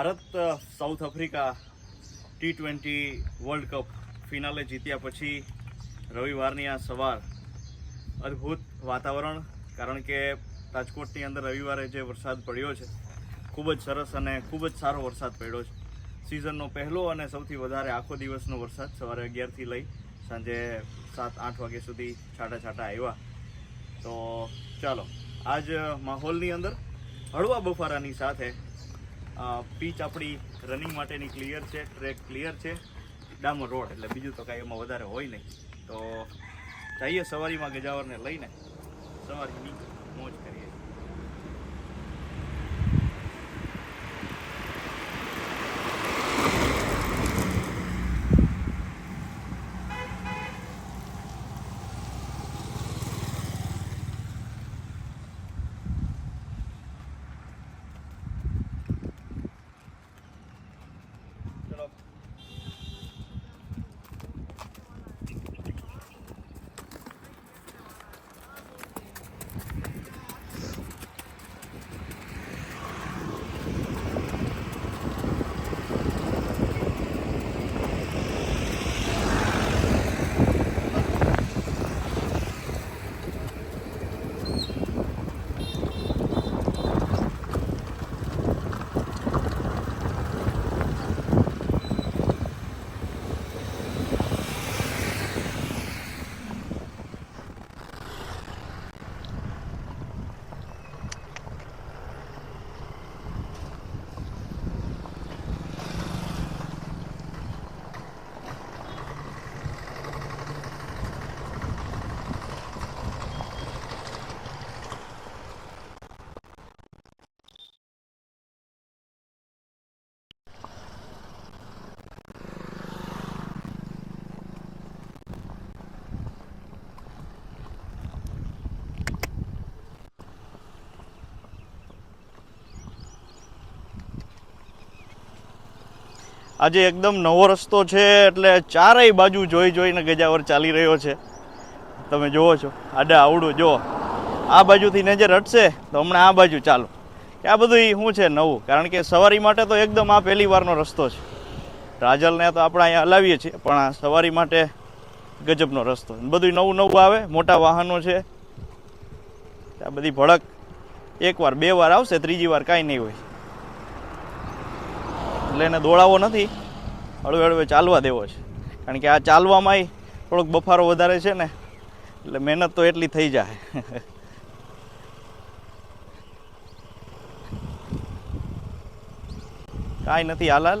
Bharat South Africa T twenty world cup finale જીત્યા પછી રવિવારની આ સવાર અદ્ભુત વાતાવરણ, કારણ કે રાજકોટની અંદર રવિવારે જે વરસાદ પડ્યો છે, ખૂબ જ સરસ અને ખૂબ જ સારો વરસાદ પડ્યો છે. સિઝનનો પહેલો અને સૌથી વધારે આખો દિવસનો વરસાદ સવારે અગિયારથી લઈ સાંજે સાત, આઠ વાગ્યા સુધી છાંટા છાંટા આવ્યા. તો ચાલો, આજ માહોલની અંદર હળવા બફારાની સાથે પીચ આપણી રનિંગ માટેની ક્લિયર છે ટ્રેક ક્લિયર છે. ડામર રોડ, એટલે બીજું તો કાંઈ એમાં વધારે હોય નહીં. તો જઈએ સવારીમાં ગજાવરને લઈને. સવારીની મોજ કરીએ ચલો આજે એકદમ નવો રસ્તો છે, એટલે ચારેય બાજુ જોઈ જોઈને ગજાવર ચાલી રહ્યો છે. તમે જુઓ છો, આડા આવડું જુઓ આ બાજુથી નજર હટશે તો હમણાં આ બાજુ ચાલો. કે આ બધું શું છે નવું? કારણ કે સવારી માટે તો એકદમ આ પહેલી વારનો રસ્તો છે. રાજલને તો આપણે અહીંયા હલાવીએ છીએ, પણ આ સવારી માટે ગજબનો રસ્તો બધું નવું નવું આવે, મોટા વાહનો છે. આ બધી ભડક. એકવાર બે વાર આવશે, ત્રીજી વાર કાંઈ નહીં હોય. એટલે એને દોડાવો નથી. હળવે હળવે ચાલવા દેવો છે. કારણ કે આ ચાલવામાંય થોડોક બફારો વધારે છે ને, એટલે મહેનત તો એટલી થઈ જાય. કાંઈ નથી હાલાલ.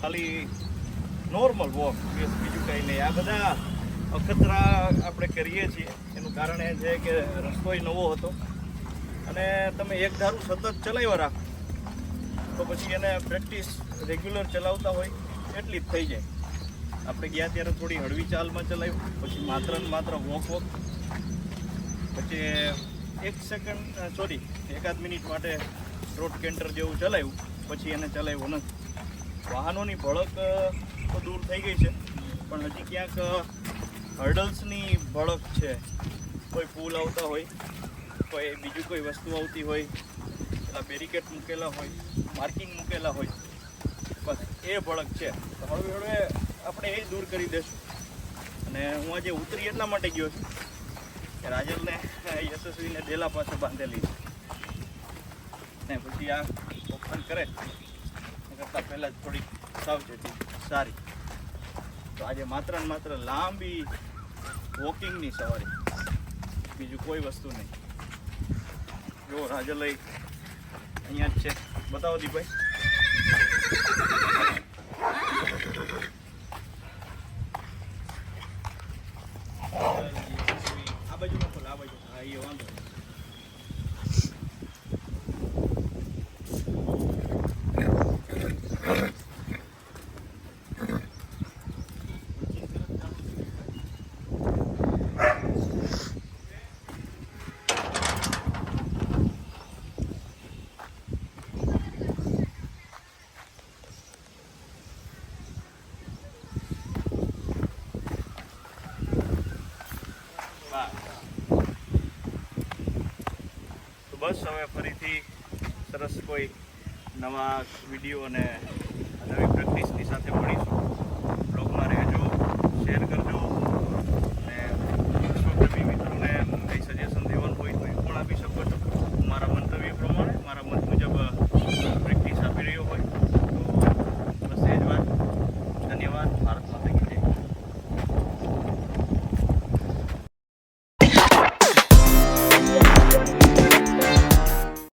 ખાલી નોર્મલ વોક બીજું કંઈ નહીં. આ બધા અખતરા આપણે કરીએ છીએ. એનું કારણ એ છે કે રસ્તોય નવો હતો. અને તમે એક ધારું સતત ચલાવ્યા રાખો, તો પછી એને પ્રેક્ટિસ રેગ્યુલર ચલાવતા હોય એટલી જ થઈ જાય. આપણે ગયા ત્યારે થોડી હળવી ચાલમાં ચલાવ્યું, પછી માત્ર ને માત્ર વોક વોક પછી એક સેકન્ડ સોરી એકાદ મિનિટ માટે રોડ કેન્ટર જેવું ચલાવ્યું. પછી એને ચલાવ્યો નથી. વાહનોની ભળક તો દૂર થઈ ગઈ છે, પણ હજી ક્યાંક હર્ડલ્સની ભળક છે. કોઈ પુલ આવતા હોય, કોઈ બીજું કોઈ વસ્તુ આવતી હોય, પેલા બેરિકેડ મૂકેલા હોય માર્કિંગ મૂકેલા હોય, બસ એ ભળક છે. તો હળવે હળવે આપણે એ દૂર કરી દઈશું અને હું આજે ઉતરી એટલા માટે ગયો છું કે રાજલને યશસ્વીને ડેલા પાસે બાંધેલી છે. ને પછી આ ઓપન કરે, એ કરતાં પહેલાં જ થોડીક સાવચેતી સારી. તો આજે માત્ર ને માત્ર લાંબી વોકિંગની સવારી. બીજું કોઈ વસ્તુ નહીં. જો રાજલય અહીંયા જ છે. બતાવો દીભાઈ આ બાજુ મોકલો આ બાજુ હા એ વાંધો નહીં. બસ. તો બસ હવે ફરીથી સરસ કોઈ નવા વીડિયો અને નવી પ્રેક્ટિસની સાથે મળીશું.